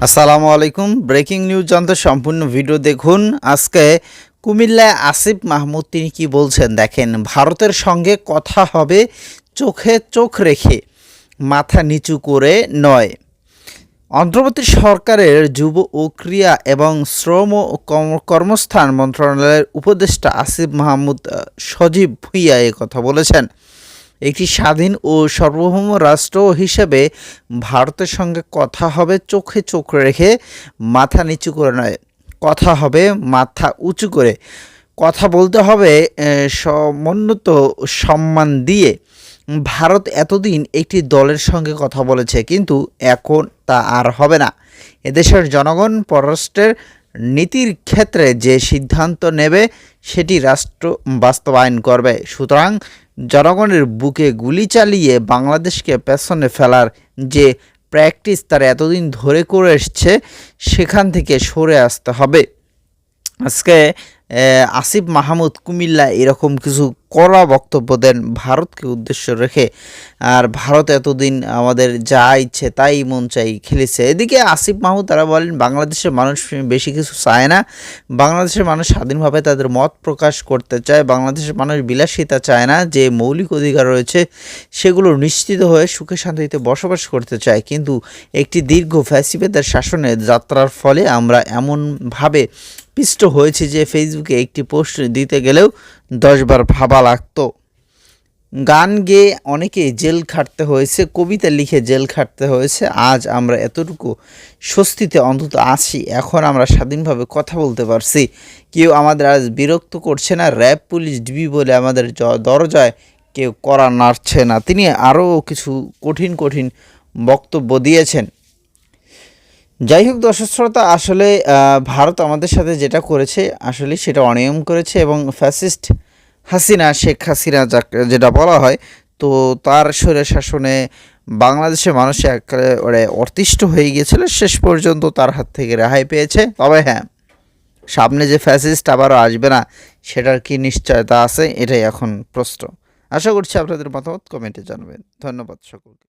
আসসালামু আলাইকুম। Breaking news জানতে সম্পূর্ণ ভিডিও দেখুন। আজকে কুমিল্লায় আসিফ মাহমুদ, তিনি কি বলছেন? দেখেন, ভারতের সঙ্গে কথা হবে চোখে চোখ রেখে, মাথা নিচু করে নয়। অন্ধ্রপ্রদেশ সরকারের যুব ও ক্রিয়া এবং শ্রম ও কর্ম- কর্মস্থান মন্ত্রণালয়ের উপদেষ্টা আসিফ মাহমুদ সজীব ভুইয়া কথা বলেছেন। একটি স্বাধীন ও সার্বভৌম রাষ্ট্র হিসেবে ভারতের সঙ্গে কথা হবে, চোখে চোখ রেখে মাথা নিচু করে নয়, কথা হবে মাথা উঁচু করে। কথা বলতে হবে সমুন্নত সম্মান দিয়ে। ভারত এতদিন একটি দলের সঙ্গে কথা বলেছে, কিন্তু এখন তা আর হবে না। এদেশের জনগণ পররাষ্ট্রের নীতির ক্ষেত্রে যে সিদ্ধান্ত নেবে, সেটি রাষ্ট্র বাস্তবায়ন করবে। সুতরাং জনগণের বুকে গুলি চালিয়ে বাংলাদেশকে পেছনে ফেলার যে প্র্যাকটিস তারা এতদিন ধরে করে এসছে, সেখান থেকে সরে আসতে হবে। আজকে আসিফ মাহমুদ কুমিল্লা এরকম কিছু কড়া বক্তব্য দেন ভারতকে উদ্দেশ্য রেখে। আর ভারত এতদিন আমাদের যা ইচ্ছে তাই মন চাই খেলেছে। এদিকে আসিফ মাহমুদ তারা বলেন, বাংলাদেশের মানুষ বেশি কিছু চায় না। বাংলাদেশের মানুষ স্বাধীনভাবে তাদের মত প্রকাশ করতে চায়। বাংলাদেশের মানুষ বিলাসিতা চায় না। যে মৌলিক অধিকার রয়েছে সেগুলো নিশ্চিত হয়ে সুখে শান্তিতে বসবাস করতে চায়। কিন্তু একটি দীর্ঘ ফ্যাসিবেদের শাসনে যাত্রার ফলে আমরা এমনভাবে পিষ্ট হয়েছে যে ফেসবুকে একটি পোস্ট দিতে গেলেও দশবার ভাবা লাগতো। গান গেয়ে অনেকে জেল খাটতে হয়েছে, কবিতা লিখে জেল খাটতে হয়েছে। আজ আমরা এতটুকু স্বস্তিতে অন্তত আছি, এখন আমরা স্বাধীনভাবে কথা বলতে পারছি। কেউ আমাদের আজ বিরক্ত করছে না, র্যাব পুলিশ ডিবি বলে আমাদের দরজায় কেউ করা নাড়ছে না। তিনি আরও কিছু কঠিন কঠিন বক্তব্য দিয়েছেন। যাই হোক দর্শক শ্রোতা, আসলে ভারত আমাদের সাথে যেটা করেছে, আসলে সেটা অনিয়ম করেছে এবং ফ্যাসিস্ট হাসিনা, শেখ হাসিনা যেটা বলা হয়, তো তার স্বৈর শাসনে বাংলাদেশের মানুষ একেবারে অতিষ্ঠ হয়ে গিয়েছিল। শেষ পর্যন্ত তার হাত থেকে রেহাই পেয়েছে। তবে হ্যাঁ সামনে যে ফ্যাসিস্ট আবারও আসবে না, সেটার কি নিশ্চয়তা আছে, এটাই এখন প্রশ্ন। আশা করছি আপনাদের মতামত কমেন্টে জানাবেন। ধন্যবাদ সকলকে।